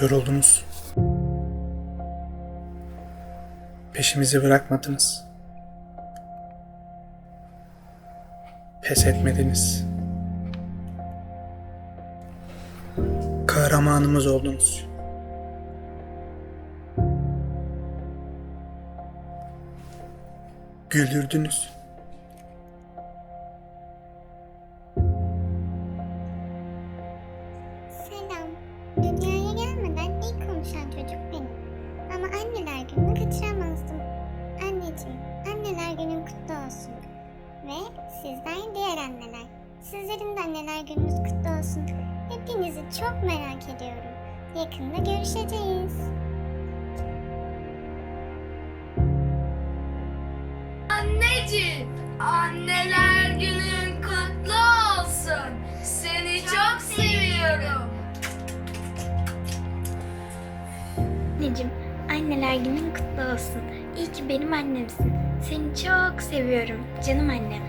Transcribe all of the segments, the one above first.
Yoruldunuz. Peşimizi bırakmadınız. Pes etmediniz. Kahramanımız oldunuz. Güldürdünüz. Selam. Dünyaya anneler gününü kaçıramazdım. Anneciğim, anneler günün kutlu olsun. Ve sizden diğer anneler. Sizlerin de anneler gününüz kutlu olsun. Hepinizi çok merak ediyorum. Yakında görüşeceğiz. Anneciğim, anneler günün kutlu olsun. Seni çok seviyorum. Anneciğim, anneler günün kutlu olsun. İyi ki benim annemsin. Seni çok seviyorum, canım annem.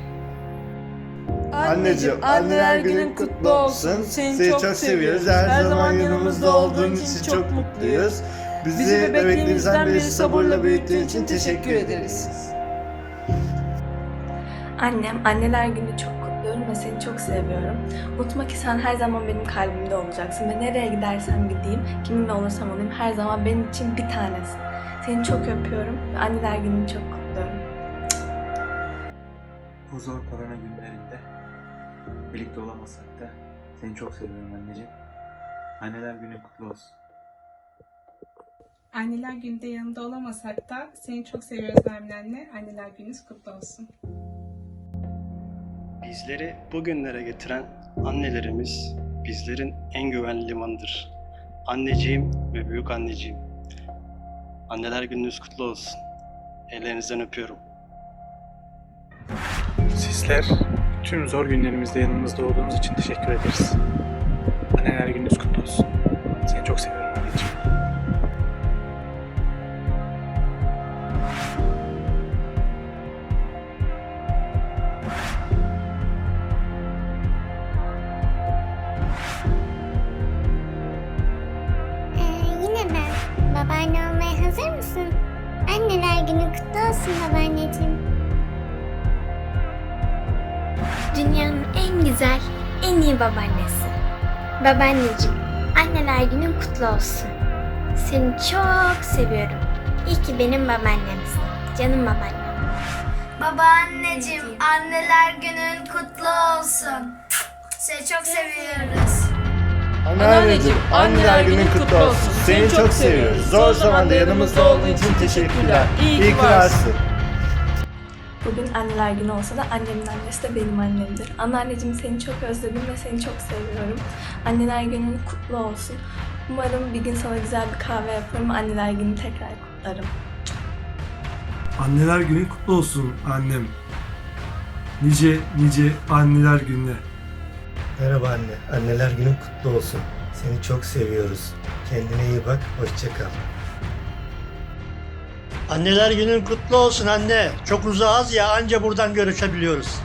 Anneciğim, anneler günün kutlu olsun. Seni, çok, seviyoruz. Her, zaman yanımızda olduğun için çok mutluyuz. Bizi bebekliğimizden beri sabırla büyüttüğün için teşekkür ederiz. Annem, anneler günü çok ve seni çok seviyorum. Unutma ki sen her zaman benim kalbimde olacaksın ve nereye gidersem gideyim, kiminle olursam olayım her zaman benim için bir tanesin. Seni çok öpüyorum ve anneler gününü çok kutluyorum. Bu zor korona günlerinde birlikte olamasak da seni çok seviyorum anneciğim. Anneler günün kutlu olsun. Anneler gününde yanında olamasak da seni çok seviyoruz Nermin anne. Anneler gününüz kutlu olsun. Bizleri bugünlere getiren annelerimiz bizlerin en güvenli limanıdır. Anneciğim ve büyük anneciğim. Anneler gününüz kutlu olsun. Ellerinizden öpüyorum. Sizler tüm zor günlerimizde yanımızda olduğunuz için teşekkür ederiz. Anneler gününüz kutlu olsun. Anneler günün kutlu olsun babaanneciğim. Dünyanın en güzel, en iyi babaannesi. Babaanneciğim, anneler günün kutlu olsun. Seni çok seviyorum. İyi ki benim babaannemsin, canım babaannem. Babaanneciğim, anneler günün kutlu olsun. Seni çok seviyoruz. Anneanneciğim, anneler günün kutlu olsun. Seni çok seviyoruz. Zor zamanda yanımızda olduğun için teşekkürler. İyi ki varsın. Bugün anneler günü olsa da annemin annesi de benim annemdir. Anneanneciğim seni çok özledim ve seni çok seviyorum. Anneler günün kutlu olsun. Umarım bir gün sana güzel bir kahve yaparım. Anneler günü tekrar kutlarım. Anneler günün kutlu olsun annem. Nice nice anneler gününe. Merhaba anne. Anneler günün kutlu olsun. Seni çok seviyoruz. Kendine iyi bak. Hoşça kal. Anneler günün kutlu olsun anne. Çok uzağız ya anca buradan görüşebiliyoruz.